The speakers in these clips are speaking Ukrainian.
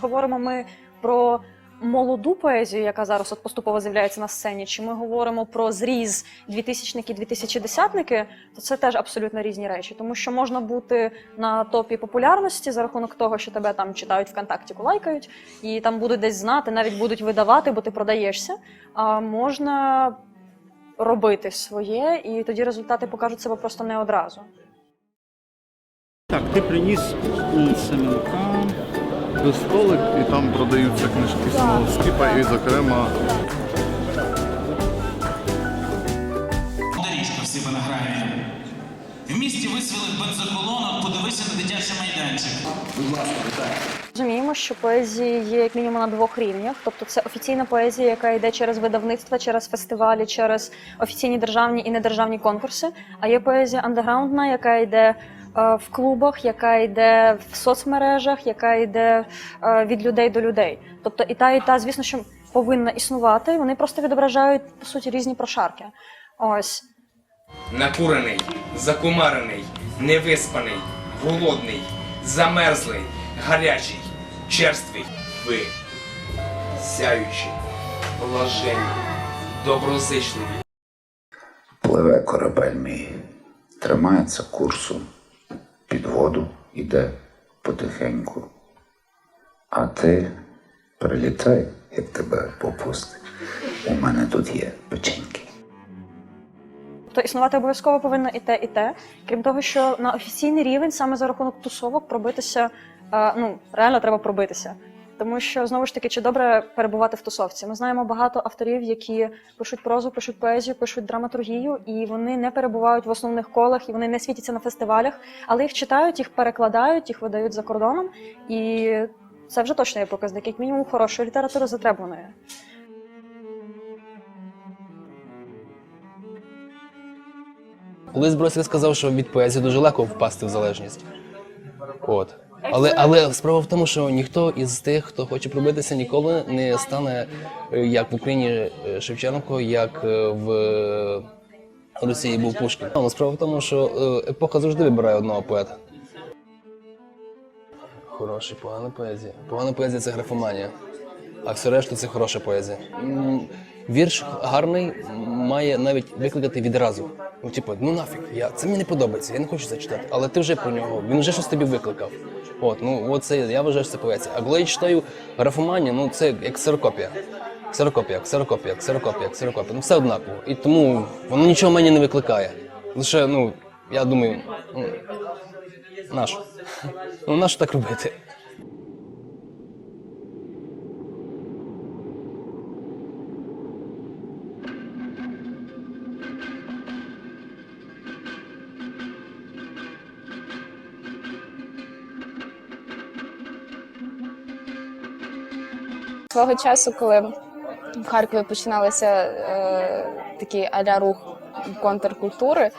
Говоримо ми про молоду поезію, яка зараз от поступово з'являється на сцені, чи ми говоримо про зріз 2000-ники, 2010-ники, то це теж абсолютно різні речі, тому що можна бути на топі популярності за рахунок того, що тебе там читають ВКонтакті, лайкають, і там будуть десь знати, навіть будуть видавати, бо ти продаєшся. А можна робити своє, і тоді результати покажуть себе просто не одразу. Так, ти приніс Семенка. Столик, і там продаються книжки самого скіпа, і, зокрема, Доріжка в Сибанаграмі. В місті висвіли бензоколонок, подивися на дитячий майданчик. Розуміємо, що поезії є як мінімум на двох рівнях. Тобто це офіційна поезія, яка йде через видавництва, через фестивалі, через офіційні державні і недержавні конкурси. А є поезія андеграундна, яка йде в клубах, яка йде в соцмережах, яка йде е, від людей до людей. Тобто і та, і та, звісно, що повинна існувати. Вони просто відображають по суті різні прошарки. Ось. Накурений, закумарений, невиспаний, голодний, замерзлий, гарячий, черствий. Ви, сяючі, блаженні, доброзичливі. Пливе корабель мій, тримається курсу, під воду іде потихеньку. А ти прилітай, як тебе попустить. У мене тут є печеньки. Тобто існувати обов'язково повинно і те, і те. Крім того, що на офіційний рівень саме за рахунок тусовок пробитися, е, ну реально треба пробитися. Тому що знову ж таки, чи добре перебувати в тусовці? Ми знаємо багато авторів, які пишуть прозу, пишуть поезію, пишуть драматургію, і вони не перебувають в основних колах, і вони не світяться на фестивалях, але їх читають, їх перекладають, їх видають за кордоном. І це вже точно є показник, як мінімум хорошої літератури затребуваної. Колись Бросик сказав, що від поезії дуже легко впасти в залежність. От. Але, але справа в тому, що ніхто із тих, хто хоче пробитися, ніколи не стане е, як в Україні е, Шевченко, як е, в Росії був Пушкін. Але справа в тому, що епоха завжди вибирає одного поета. Хороша, погана поезія. Погана поезія це графоманія, а все решта це хороша поезія. Вірш гарний має навіть викликати відразу. Ну, типу, ну нафіг, я, це мені не подобається, я не хочу це читати. Але ти вже про нього, він вже щось тобі викликав. От, ну от це я вважаю, що це поезія. А коли я читаю графоманію, ну це як ксерокопія. Ксерокопія, ксерокопія, ксерокопія, ксерокопія. Ну все однаково. І тому воно нічого мені не викликає. Лише, ну, я думаю, ну, нащо? Ну, нащо так робити? Свого часу, коли в Харкові починалися е, такий аля рух контркультури,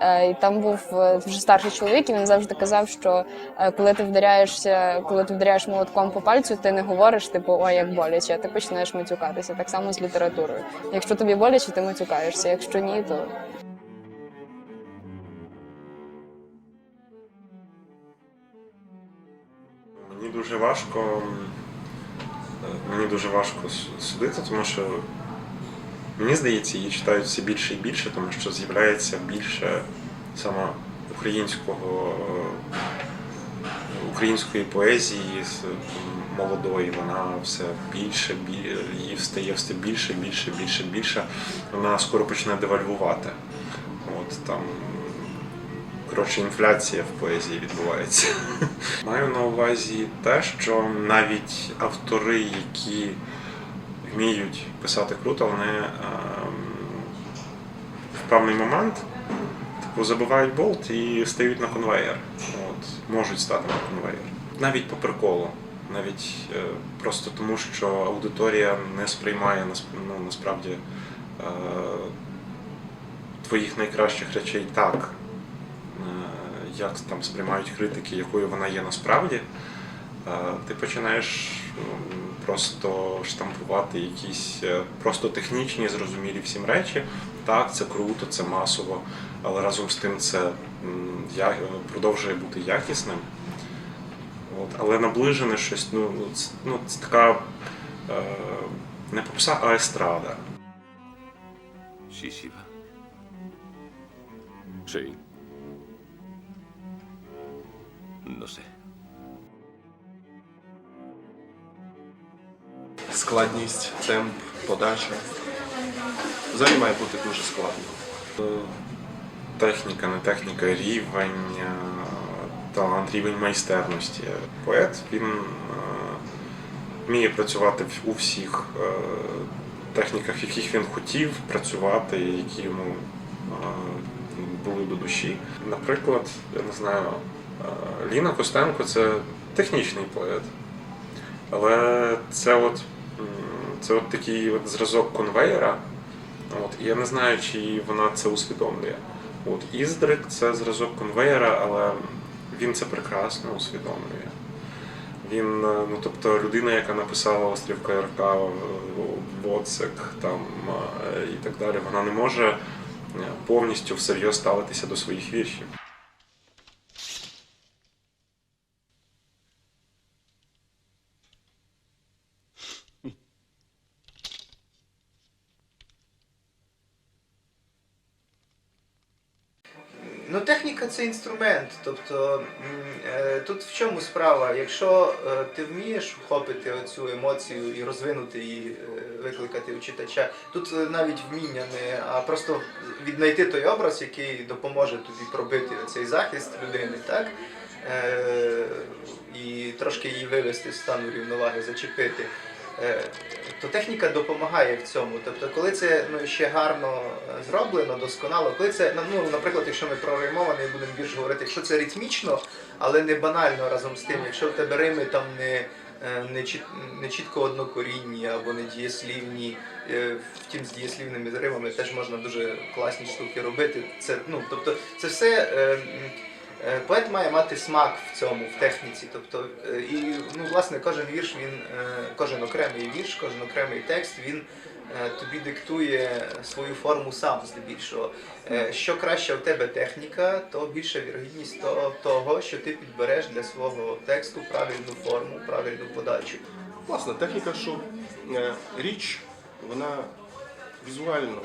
е, і там був е, вже старший чоловік, і він завжди казав, що е, коли ти вдаряєшся, коли ти вдаряєш молотком по пальцю, ти не говориш, типу, ой, як боляче, а ти починаєш матюкатися. Так само з літературою. Якщо тобі боляче, ти матюкаєшся. Якщо ні, то Мені дуже важко. Мені дуже важко судити, тому що мені здається, її читають все більше і більше, тому що з'являється більше саме українського е, української поезії молодої. Вона все більше, бі- її стає все більше, більше, більше, більше. Вона скоро почне девальвувати. От там Коротше, інфляція в поезії відбувається. Маю на увазі те, що навіть автори, які вміють писати круто, вони ем, в певний момент типу, забивають болт і стають на конвейер. От, можуть стати на конвейер. Навіть по приколу. Навіть е, просто тому, що аудиторія не сприймає ну, насправді е, твоїх найкращих речей так, як там сприймають критики, якою вона є насправді, е, ти починаєш просто штампувати якісь е, просто технічні, зрозумілі всім речі. Так, це круто, це масово, але разом з тим це продовжує бути якісним. От, але наближене щось, ну, це, ну, це така е, не попса, а естрада. シシ No sé. Складність, темп, подача. Взагалі має бути дуже складно. Техніка, не техніка, рівень, е, талант, рівень майстерності. Поет він е, вміє працювати у всіх е, техніках, яких він хотів працювати, які йому були до душі. Наприклад, я не знаю. Ліна Костенко це технічний поет. Але це от, це от такий от зразок конвейера. От, і я не знаю, чи вона це усвідомлює. От Іздрик це зразок конвейера, але він це прекрасно усвідомлює. Він, е, ну тобто, людина, яка написала Острів КРК, е, Воцик там е, і так далі, вона не може е, повністю всерйоз ставитися до своїх віршів. Ну, техніка це інструмент. Тобто е, тут в чому справа? Якщо е, ти вмієш вхопити оцю емоцію і розвинути її, е, викликати у читача, тут навіть вміння не, а просто віднайти той образ, який допоможе тобі пробити цей захист людини, так? І трошки її вивести з стану рівноваги, зачепити. Е, то техніка допомагає в цьому. Тобто, коли це ну, ще гарно е, зроблено, досконало, коли це, ну, наприклад, якщо ми про римований будемо більше говорити, якщо це ритмічно, але не банально разом з тим, якщо в тебе рими там не, е, не, чіт- не чітко однокорінні або не дієслівні, втім з дієслівними римами теж можна дуже класні штуки робити. Це, ну, тобто, це все. Е, Поет має мати смак в цьому, в техніці. Тобто, е, і ну, власне, кожен вірш, він, е, кожен окремий вірш, кожен окремий текст, він тобі диктує свою форму сам здебільшого. Що краща в тебе техніка, то більша вірогідність то- того, що ти підбереш для свого тексту правильну форму, правильну подачу. Власне, техніка, що річ, вона візуально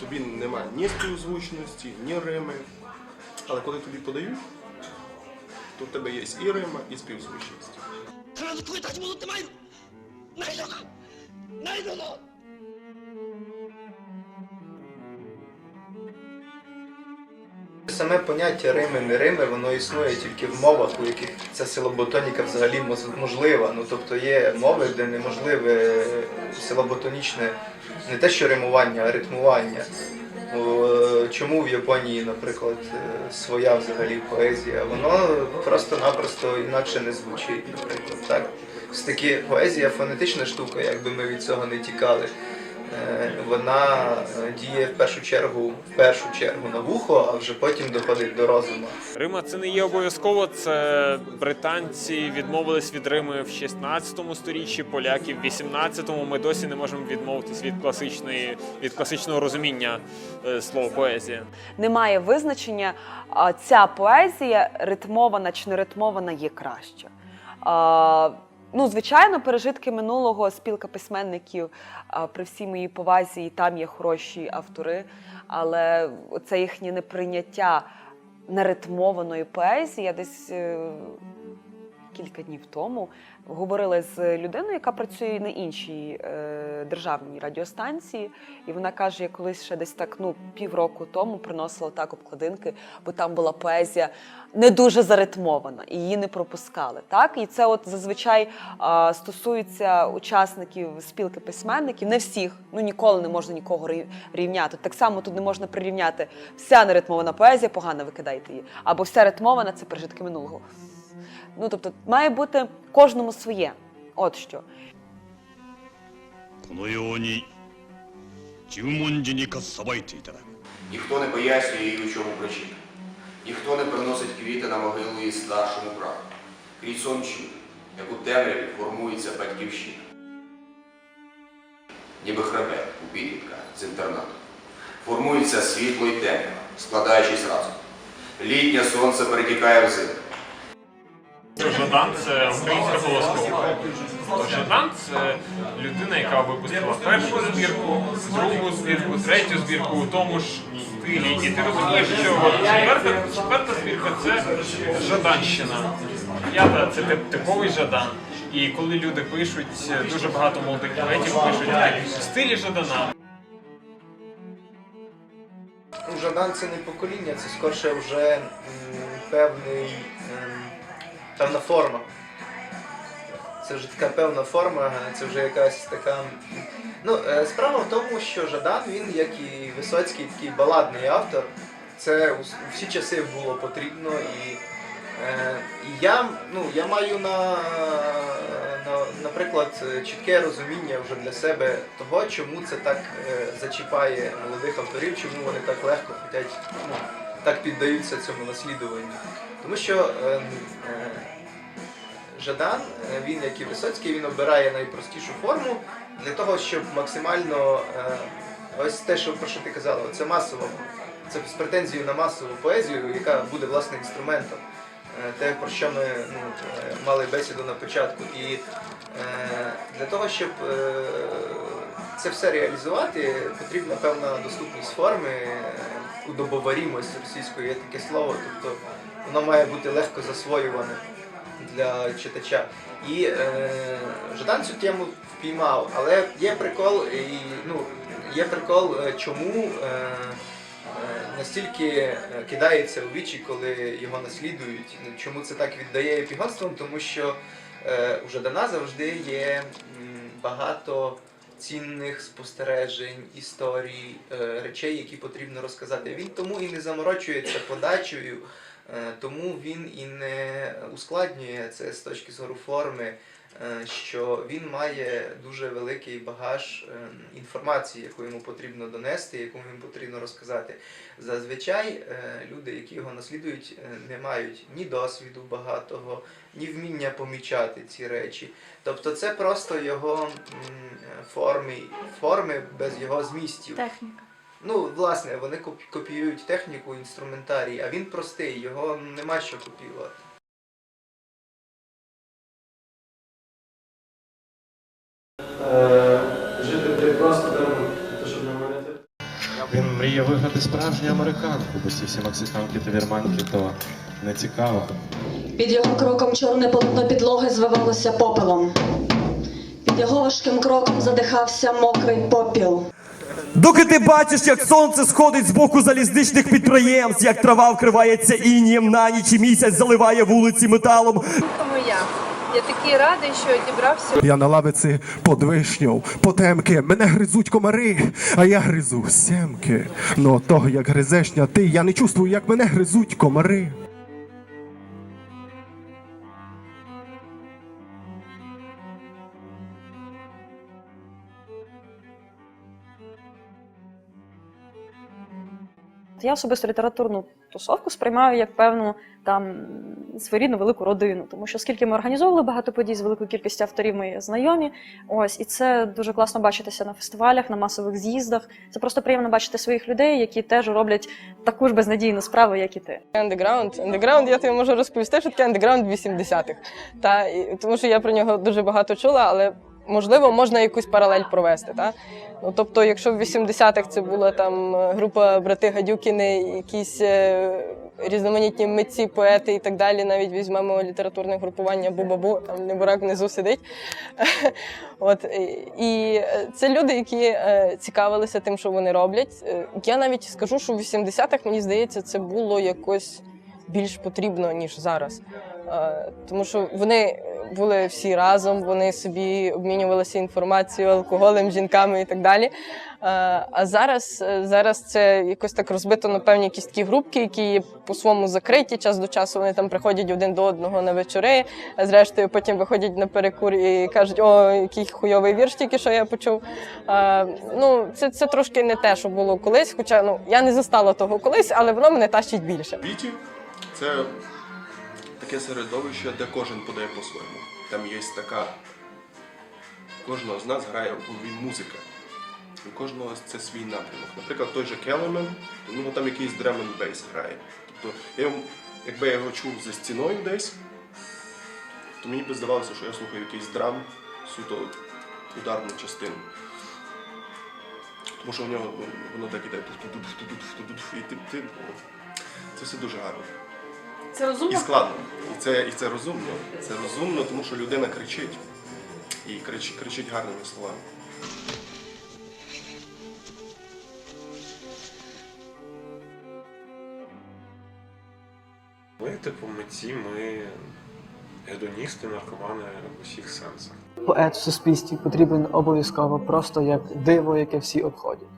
тобі немає ні співзвучності, ні рими. Але коли тобі подають, то в тебе є і рима, і співзвучність. Саме поняття Рими, не Рими, воно існує тільки в мовах, у яких ця силоботоніка взагалі можлива. Ну тобто є мови, де неможливе силоботонічне не те, що римування, а ритмування. Е, Чому в Японії, наприклад, е, своя взагалі поезія? Воно просто-напросто інакше не звучить, наприклад. Так? Ось таки поезія фонетична штука, якби ми від цього не тікали. Е, Вона е, діє в першу чергу, в першу чергу на вухо, а вже потім доходить до розуму. Рима це не є обов'язково. Це британці відмовились від Рими в 16 сторіччі, поляки в 18-му. Ми досі не можемо відмовитись від класичної від класичного розуміння е, слова поезія. немає визначення, ця поезія ритмована чи не ритмована є краще. Ну, звичайно, пережитки минулого спілка письменників а, при всій моїй повазі, і там є хороші автори, але це їхнє неприйняття неритмованої поезії. Я десь е, кілька днів тому говорила з людиною, яка працює на іншій е, державній радіостанції, і вона каже, я колись ще десь так ну півроку тому приносила так обкладинки, бо там була поезія не дуже заритмована, і її не пропускали. Так, і це от зазвичай а, стосується учасників спілки письменників, не всіх, ну ніколи не можна нікого рівняти. Так само тут не можна прирівняти вся неритмована поезія, погано викидайте її, або вся ритмована це пережитки минулого. Ну тобто має бути кожному своє. От що. このように十文字にかさばいていただく Ніхто не пояснює їй, у чому причина. Ніхто не приносить квіти на могилу її старшому брату. Крізь сон чує, як у темряві формується батьківщина. Ніби хребет у підлітка з інтернату. Формується світло й темрява, складаючись разом. Літнє сонце перетікає в зиму. Жадан це українська колоскова. Жадан це людина, яка випустила першу збірку, другу збірку, третю збірку у тому ж стилі. І ти розумієш, що четверта, четверта збірка це Жаданщина. П'ята це тип- типовий Жадан. І коли люди пишуть, дуже багато молодих поетів пишуть в стилі Жадана. Ну, Жадан це не покоління, це скорше вже м, певний, ем, певна форма. Це вже така певна форма, це вже якась така. Ну, е, справа в тому, що Жадан, він, як і Висоцький, такий баладний автор. Це у всі часи було потрібно. І, е, і я, ну, я маю на, на, наприклад, чітке розуміння вже для себе того, чому це так е, зачіпає молодих авторів, чому вони так легко хочуть, ну, так піддаються цьому наслідуванню. Тому що е, е, Жадан, е, він, як і Висоцький, він обирає найпростішу форму для того, щоб максимально ось те, що про що ти казала, це масово, це з претензією на масову поезію, яка буде власне інструментом. Те, про що ми ну, мали бесіду на початку. І для того, щоб це все реалізувати, потрібна певна доступність форми, удобоварімость російської є таке слово, тобто воно має бути легко засвоюване для читача. І е, Жадан цю тему впіймав, але є прикол, і, ну, є прикол, е, чому е, е, настільки е, кидається у вічі, коли його наслідують. Чому це так віддає епігонством? Тому що е, у Жадана завжди є багато цінних спостережень, історій, е, речей, які потрібно розказати. Він тому і не заморочується подачею. Е, Тому він і не ускладнює це з точки зору форми, що він має дуже великий багаж е, інформації, яку йому потрібно донести, яку йому потрібно розказати. Зазвичай е, люди, які його наслідують, е, не мають ні досвіду багатого, ні вміння помічати ці речі. Тобто це просто його форми, форми без його змістів. Техніка. Ну, власне, вони коп- копіюють техніку, інструментарій, а він простий, його нема що копіювати. Справжню американку, бо ці всі мексиканки та вірманки то не цікаво. Під його кроком чорне полотно підлоги звивалося попелом. Під його важким кроком задихався мокрий попіл. Доки ти бачиш, як сонце сходить з боку залізничних підприємств, як трава вкривається інієм на ніч і місяць заливає вулиці металом. Тому я. Я такий радий, що дібрався. Я на лавиці под вишню, потемки, мене гризуть комари, а я гризу сімки. Ну того, як гризешня ти, я не чувствую, як мене гризуть комари. Я особисто літературну тусовку сприймаю як певну там своєрідну велику родину, тому що скільки ми організовували багато подій з великою кількістю авторів, ми знайомі. Ось і це дуже класно бачитися на фестивалях, на масових з'їздах. Це просто приємно бачити своїх людей, які теж роблять таку ж безнадійну справу, як і ти. Андеграунд. Андеграунд, я тобі можу розповісти, що таке андеграунд 80-х. Та, тому що я про нього дуже багато чула, але можливо можна якусь паралель провести. Та? Ну, тобто, якщо в 80-х це була там е, група брати Гадюкіни, якісь е, різноманітні митці, поети і так далі, навіть візьмемо літературне групування Бу-Бабу, там Небурак внизу сидить. От, і- е, це люди, які цікавилися тим, що вони роблять. Я навіть скажу, що в 80-х, мені здається, це було якось більш потрібно, ніж зараз. Тому що вони були всі разом, вони собі обмінювалися інформацією, алкоголем, жінками і так далі. Е, А зараз, е, зараз це якось так розбито на певні якісь такі групки, які є по-своєму закриті. Час до часу вони там приходять один до одного на вечори. а Зрештою, потім виходять на перекур і кажуть, о, який хуйовий вірш, тільки що я почув. Е, Ну, це, це трошки не те, що було колись. Хоча ну я не застала того колись, але воно мене тащить більше. Віті це таке середовище, де кожен подає по-своєму. Там є така. Кожного з нас грає музика. У кожного це свій напрямок. Наприклад, той же Келемен, у там якийсь драм н бейс грає. Тобто, я якби я його чув за стіною десь, то мені би здавалося, що я слухаю якийсь драм, суто ударну частину. Тому що в нього ну, воно так іде. І ти, ти, це все дуже гарно. Це розумно? І складно. І це, і це розумно. Це розумно, тому що людина кричить. І кричить, кричить гарними словами. Ми, типу, митці, ми гедоністи, наркомани в усіх сенсах. Поет в суспільстві потрібен обов'язково просто як диво, яке всі обходять.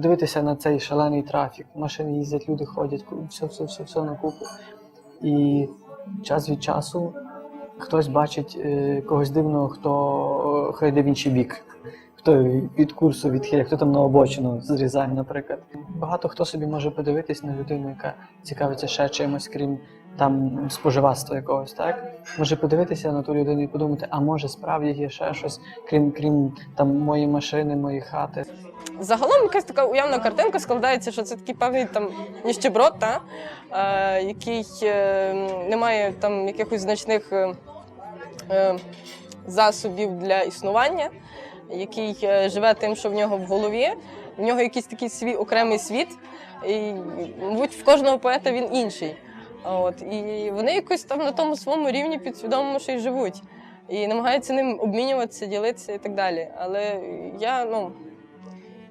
Подивитися на цей шалений трафік. Машини їздять, люди ходять, все, все, все, все на купу. І час від часу хтось бачить е, когось дивного, хто е, йде в інший бік, хто від курсу відхиляє, хто там на обочину зрізає, наприклад. Багато хто собі може подивитись на людину, яка цікавиться ще чимось, крім там споживацтва якогось, так? Може подивитися на ту людину і подумати, а може справді є ще щось, крім крім там моєї машини, моєї хати. Загалом якась така уявна картинка складається, що це такий певний там ніщеброд, та, е, який е, не має там якихось значних е, е, засобів для існування, який е, живе тим, що в нього в голові. В нього якийсь такий свій окремий світ, і, мабуть, в кожного поета він інший. От, і вони якось там на тому своєму рівні підсвідомому ще й живуть. І намагаються ним обмінюватися, ділитися і так далі. Але я, ну,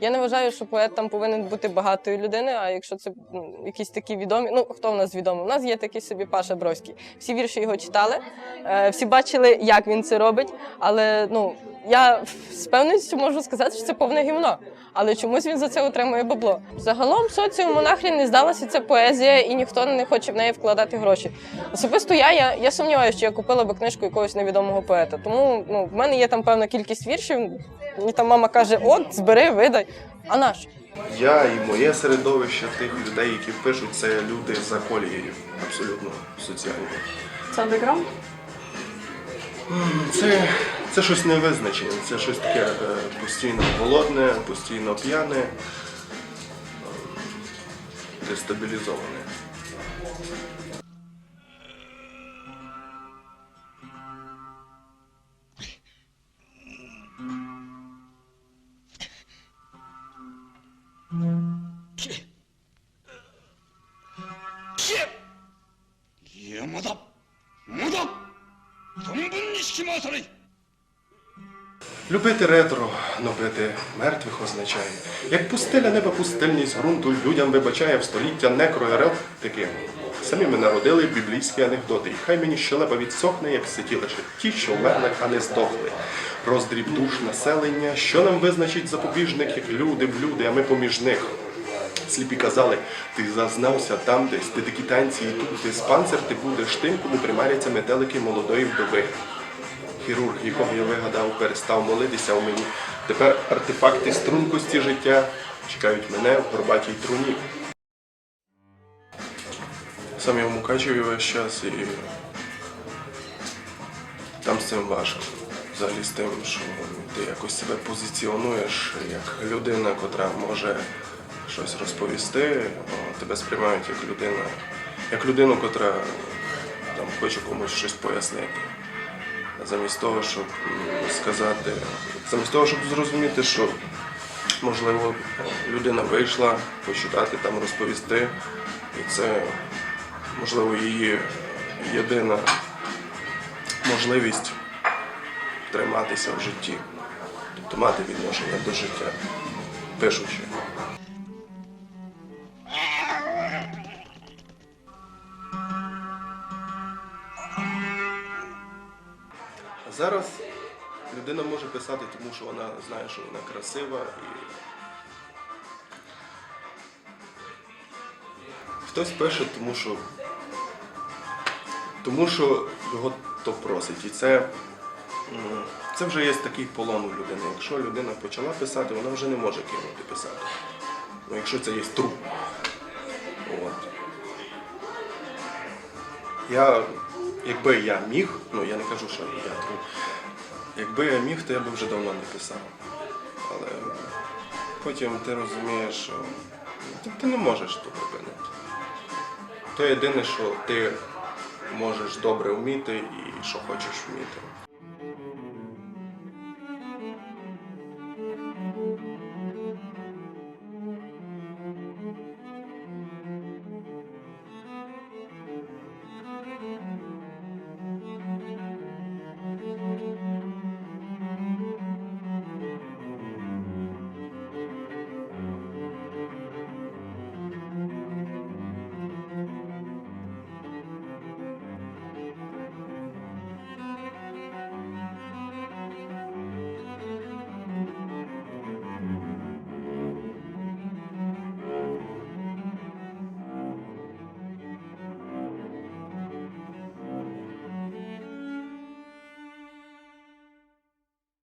я не вважаю, що поет там повинен бути багатою людиною, а якщо це ну, якісь такі відомі, ну хто в нас відомий? У нас є такий собі Паша Броський. Всі вірші його читали, е, всі бачили, як він це робить. Але ну я з певністю можу сказати, що це повне гівно. Але чомусь він за це отримує бабло. Загалом соціуму нахрін не здалася ця поезія, і ніхто не хоче в неї вкладати гроші. Особисто я, я, я сумніваюся, що я купила би книжку якогось невідомого поета. Тому ну, в мене є там певна кількість віршів. Мені там мама каже: от, збери, видай. А наш? Я і моє середовище тих людей, які пишуть, це люди за колією, абсолютно соціальні. Це андеграунд? Це, це щось невизначене, це щось таке е, постійно голодне, постійно п'яне, е, дестабілізоване. Любити ретро, нобити мертвих означає. Як пустеля неба пустельність ґрунту людям вибачає в століття некроеротики. Самі ми народили біблійські анекдоти, і хай мені щелепа відсохне, як ситі лише ті, що вмерли, а не здохли. Роздріб душ населення, що нам визначить запобіжник, як люди в люди, а ми поміж них. Сліпі казали, ти зазнався там десь, ти такі танці і тут, ти спанцер, ти будеш тим, кому примаряться метелики молодої вдови. Хірург, якого я вигадав, перестав молитися в мені. Тепер артефакти стрункості життя чекають мене в горбатій труні. Сам я в Мукачеві весь час і там з цим важко. Взагалі з тим, що ти якось себе позиціонуєш як людина, котра може щось розповісти, тебе сприймають як людина, як людину, котра там хоче комусь щось пояснити. Замість того, щоб сказати, замість того, щоб зрозуміти, що можливо людина вийшла почитати там, розповісти, і це можливо її єдина можливість триматися в житті, тобто мати відношення до життя, пишучи. Зараз людина може писати, тому що вона знає, що вона красива і. Хтось пише, тому що тому що його то просить. І це, це вже є такий полон у людини. Якщо людина почала писати, вона вже не може кинути писати. Ну, якщо це є труп. От. Я, якби я міг, ну я не кажу, що я труп. Якби я міг, то я би вже давно не писав. Але потім ти розумієш, що ти, ти не можеш то припинити. То єдине, що ти можеш добре вміти і що хочеш вміти.